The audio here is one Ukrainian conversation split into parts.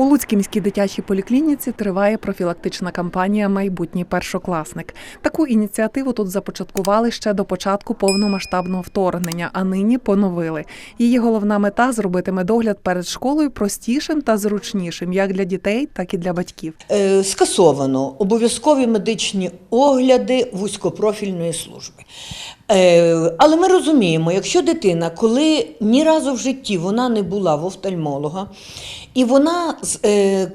У Луцькій міській дитячій поліклініці триває профілактична кампанія Майбутній першокласник. Таку ініціативу тут започаткували ще до початку повномасштабного вторгнення, а нині поновили. Її головна мета зробити медогляд перед школою простішим та зручнішим як для дітей, так і для батьків. Е, Скасовано обов'язкові медичні огляди вузькопрофільної служби. Е, Але ми розуміємо, якщо дитина, коли ні разу в житті вона не була в офтальмолога, і вона з е,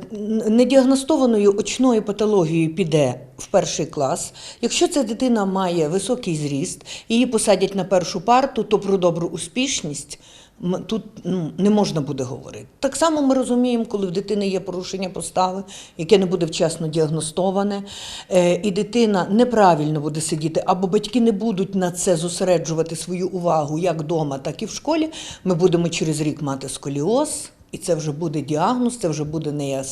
недіагностованою очною патологією піде в перший клас, якщо ця дитина має високий зріст, її посадять на першу парту, то про добру успішність тут ну, не можна буде говорити. Так само ми розуміємо, коли в дитини є порушення постави, яке не буде вчасно діагностоване, е, і дитина неправильно буде сидіти, або батьки не будуть на це зосереджувати свою увагу як вдома, так і в школі. Ми будемо через рік мати сколіоз. І це вже буде діагноз, це вже буде не як,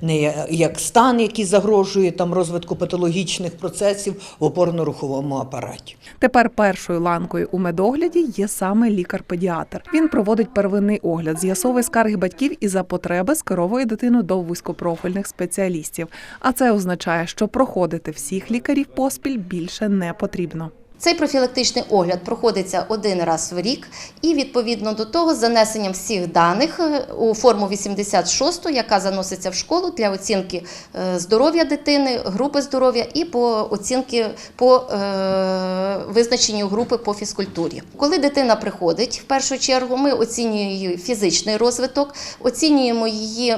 не як стан, який загрожує там розвитку патологічних процесів в опорно-руховому апараті. Тепер першою ланкою у медогляді є саме лікар-педіатр. Він проводить первинний огляд, з'ясовує скарги батьків і за потреби скеровує дитину до вузькопрофільних спеціалістів. А це означає, що проходити всіх лікарів поспіль більше не потрібно. Цей профілактичний огляд проходиться один раз в рік, і відповідно до того, з занесенням всіх даних е, у форму 86, яка заноситься в школу для оцінки е, здоров'я дитини, групи здоров'я і по оцінки по е, визначенню групи по фізкультурі. Коли дитина приходить, в першу чергу ми оцінюємо її фізичний розвиток, оцінюємо її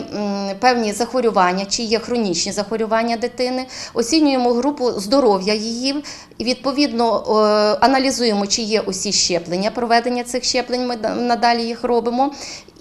певні захворювання, чи є хронічні захворювання дитини, оцінюємо групу здоров'я її, і відповідно аналізуємо, чи є усі щеплення, проведення цих щеплень. Ми надалі їх робимо,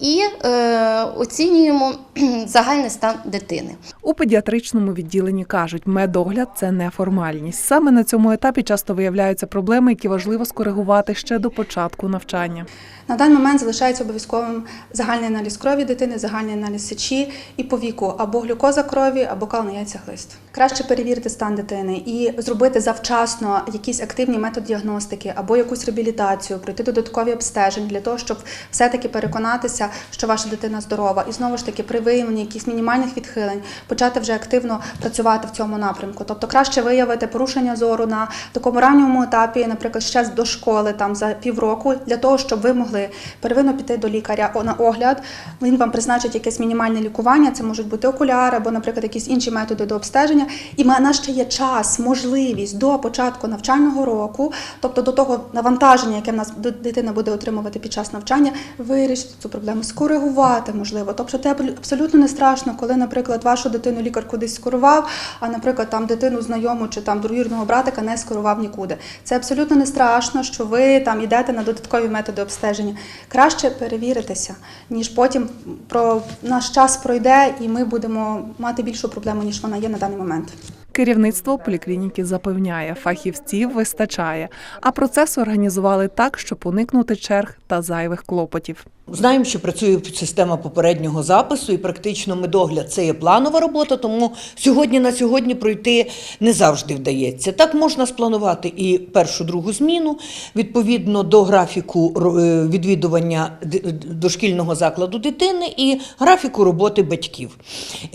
і е, оцінюємо загальний стан дитини. У педіатричному відділенні кажуть, медогляд це не формальність. Саме на цьому етапі часто виявляються проблеми, які важливо скоригувати ще до початку навчання. На даний момент залишається обов'язковим загальний аналіз крові дитини, загальний аналіз сечі і по віку або глюкоза крові, або кал на яйцях лист. Краще перевірити стан дитини і зробити завчасно якісь активні метод діагностики або якусь реабілітацію, пройти додаткові обстеження для того, щоб все-таки переконатися, що ваша дитина здорова. І знову ж таки, при виявленні якихось мінімальних відхилень почати вже активно працювати в цьому напрямку. Тобто краще виявити порушення зору на такому ранньому етапі, наприклад, ще до школи, там за півроку, для того, щоб ви могли первинно піти до лікаря на огляд. Він вам призначить якесь мінімальне лікування. Це можуть бути окуляри або, наприклад, якісь інші методи до обстеження. І в ще є час, можливість до початку навчального року, тобто до того навантаження, яке в нас дитина буде отримувати під час навчання, вирішити цю проблему, скоригувати можливо. Тобто, це абсолютно не страшно, коли, наприклад, вашу дитину лікар кудись скорував, а, наприклад, там дитину знайому чи там двоюрідного братика не скорував нікуди. Це абсолютно не страшно, що ви там йдете на додаткові методи обстеження. Краще перевіритися, ніж потім про наш час пройде, і ми будемо мати більшу проблему, ніж вона є на даний момент. Керівництво поліклініки запевняє, фахівців вистачає, а процес організували так, щоб уникнути черг та зайвих клопотів. Знаємо, що працює система попереднього запису, і практично медогляд це є планова робота, тому сьогодні на сьогодні пройти не завжди вдається. Так можна спланувати і першу другу зміну відповідно до графіку е, відвідування дошкільного закладу дитини і графіку роботи батьків.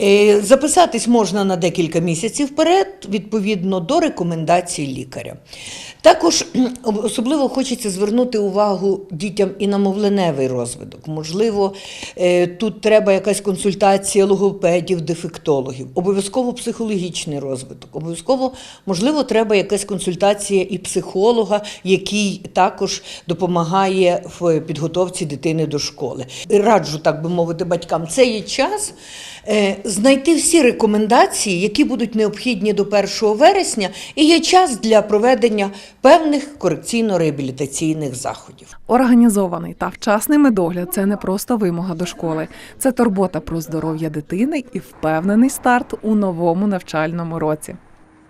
Е, Записатись можна на декілька місяців вперед, відповідно до рекомендацій лікаря. Також особливо хочеться звернути увагу дітям і на мовленевий розвиток. Можливо, е, тут треба якась консультація логопедів, дефектологів, обов'язково психологічний розвиток, обов'язково, можливо, треба якась консультація і психолога, який також допомагає в підготовці дитини до школи. Раджу, так би мовити, батькам, це є час знайти всі рекомендації, які будуть необхідні до 1 вересня, і є час для проведення певних корекційно-реабілітаційних заходів. Організований та вчасний медогляд це не просто вимога до школи, це турбота про здоров'я дитини і впевнений старт у новому навчальному році.